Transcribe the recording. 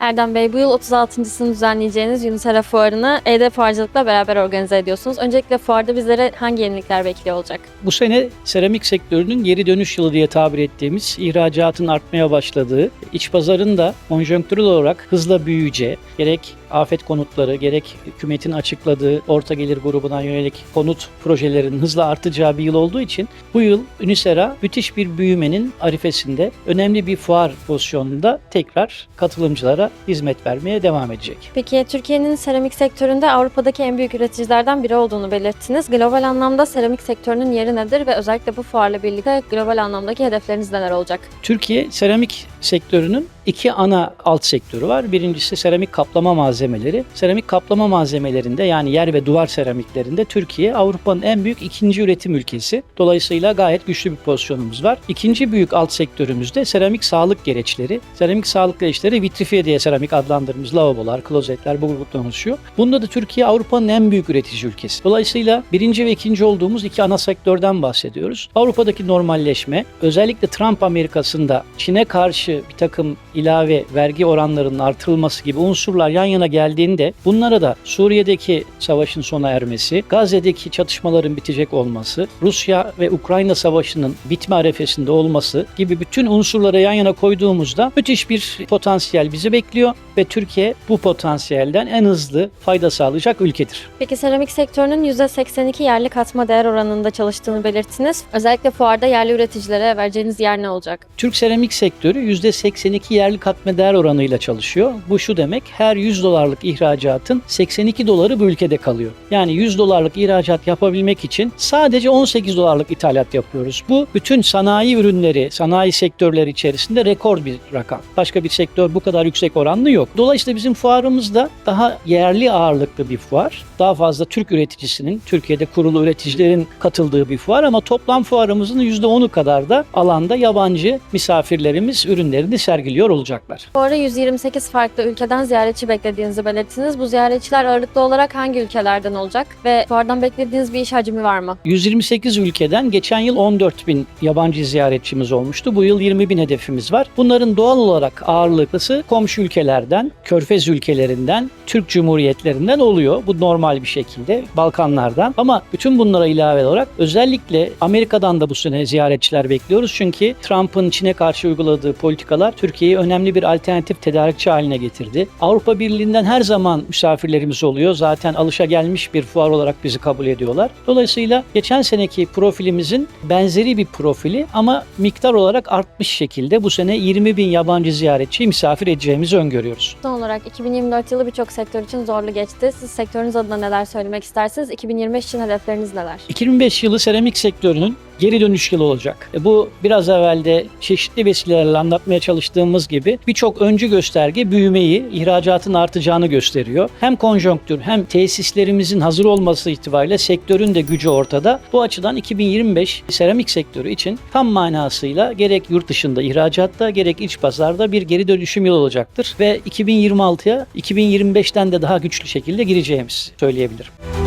Erdem Bey bu yıl 36.sını düzenleyeceğiniz Unisera Fuarı'nı ED Fuarcılık'la beraber organize ediyorsunuz. Öncelikle fuarda bizlere hangi yenilikler bekliyor olacak? Bu sene seramik sektörünün geri dönüş yılı diye tabir ettiğimiz ihracatın artmaya başladığı, iç pazarın da konjonktürel olarak hızla büyüyeceği, gerek afet konutları, gerek hükümetin açıkladığı orta gelir grubuna yönelik konut projelerinin hızla artacağı bir yıl olduğu için bu yıl Unisera müthiş bir büyümenin arifesinde önemli bir fuar pozisyonunda tekrar katılımcılara hizmet vermeye devam edecek. Peki Türkiye'nin seramik sektöründe Avrupa'daki en büyük üreticilerden biri olduğunu belirttiniz. Global anlamda seramik sektörünün yeri nedir ve özellikle bu fuarla birlikte global anlamdaki hedefleriniz neler olacak? Türkiye seramik sektörünün iki ana alt sektörü var. Birincisi seramik kaplama malzemeleri. Seramik kaplama malzemelerinde yani yer ve duvar seramiklerinde Türkiye Avrupa'nın en büyük ikinci üretim ülkesi. Dolayısıyla gayet güçlü bir pozisyonumuz var. İkinci büyük alt sektörümüzde seramik sağlık gereçleri. Seramik sağlık gereçleri vitrifiye diye seramik adlandırdığımız lavabolar, klozetler bu gruptan oluşuyor. Bunda da Türkiye Avrupa'nın en büyük üretici ülkesi. Dolayısıyla birinci ve ikinci olduğumuz iki ana sektörden bahsediyoruz. Avrupa'daki normalleşme, özellikle Trump Amerikası'nda Çin'e karşı bir takım ilave vergi oranlarının artırılması gibi unsurlar yan yana geldiğinde bunlara da Suriye'deki savaşın sona ermesi, Gazze'deki çatışmaların bitecek olması, Rusya ve Ukrayna savaşının bitme arefesinde olması gibi bütün unsurları yan yana koyduğumuzda müthiş bir potansiyel bizi bekliyor ve Türkiye bu potansiyelden en hızlı fayda sağlayacak ülkedir. Peki seramik sektörünün %82 yerli katma değer oranında çalıştığını belirttiniz. Özellikle fuarda yerli üreticilere vereceğiniz yer ne olacak? Türk seramik sektörü %82 yerli katma değer oranıyla çalışıyor. Bu şu demek her 100 dolarlık ihracatın 82 doları bu ülkede kalıyor. Yani 100 dolarlık ihracat yapabilmek için sadece 18 dolarlık ithalat yapıyoruz. Bu bütün sanayi ürünleri, sanayi sektörleri içerisinde rekor bir rakam. Başka bir sektör bu kadar yüksek oranlı yok. Dolayısıyla bizim fuarımız da daha yerli ağırlıklı bir fuar. Daha fazla Türk üreticisinin, Türkiye'de kurulu üreticilerin katıldığı bir fuar ama toplam fuarımızın %10'u kadar da alanda yabancı misafirlerimiz ürünlerini sergiliyor olacaklar. Fuara 128 farklı ülkeden ziyaretçi beklediğinizi belirttiniz. Bu ziyaretçiler ağırlıklı olarak hangi ülkelerden olacak ve fuardan beklediğiniz bir iş hacmi var mı? 128 ülkeden geçen yıl 14 bin yabancı ziyaretçimiz olmuştu. Bu yıl 20 bin hedefimiz var. Bunların doğal olarak ağırlıklısı komşu ülkelerden, körfez ülkelerinden, Türk Cumhuriyetlerinden oluyor. Bu normal bir şekilde Balkanlardan. Ama bütün bunlara ilave olarak özellikle Amerika'dan da bu sene ziyaretçiler bekliyoruz. Çünkü Trump'ın Çin'e karşı uyguladığı politikalar Türkiye'yi önemli bir alternatif tedarikçi haline getirdi. Avrupa Birliği'nden her zaman misafirlerimiz oluyor. Zaten alışa gelmiş bir fuar olarak bizi kabul ediyorlar. Dolayısıyla geçen seneki profilimizin benzeri bir profili ama miktar olarak artmış şekilde bu sene 20 bin yabancı ziyaretçi misafir edeceğimizi öngörüyoruz. Son olarak 2024 yılı birçok sektör için zorlu geçti. Siz sektörünüz adına neler söylemek istersiniz? 2025 için hedefleriniz neler? 2005 yılı seramik sektörünün geri dönüş yılı olacak. E, Bu biraz evvel de çeşitli vesilelerle anlatmaya çalıştığımız gibi birçok öncü gösterge büyümeyi, ihracatın artacağını gösteriyor. Hem konjonktür hem tesislerimizin hazır olması itibariyle sektörün de gücü ortada. Bu açıdan 2025 seramik sektörü için tam manasıyla gerek yurt dışında ihracatta gerek iç pazarda bir geri dönüşüm yılı olacaktır ve 2026'ya 2025'ten de daha güçlü şekilde gireceğimizi söyleyebilirim.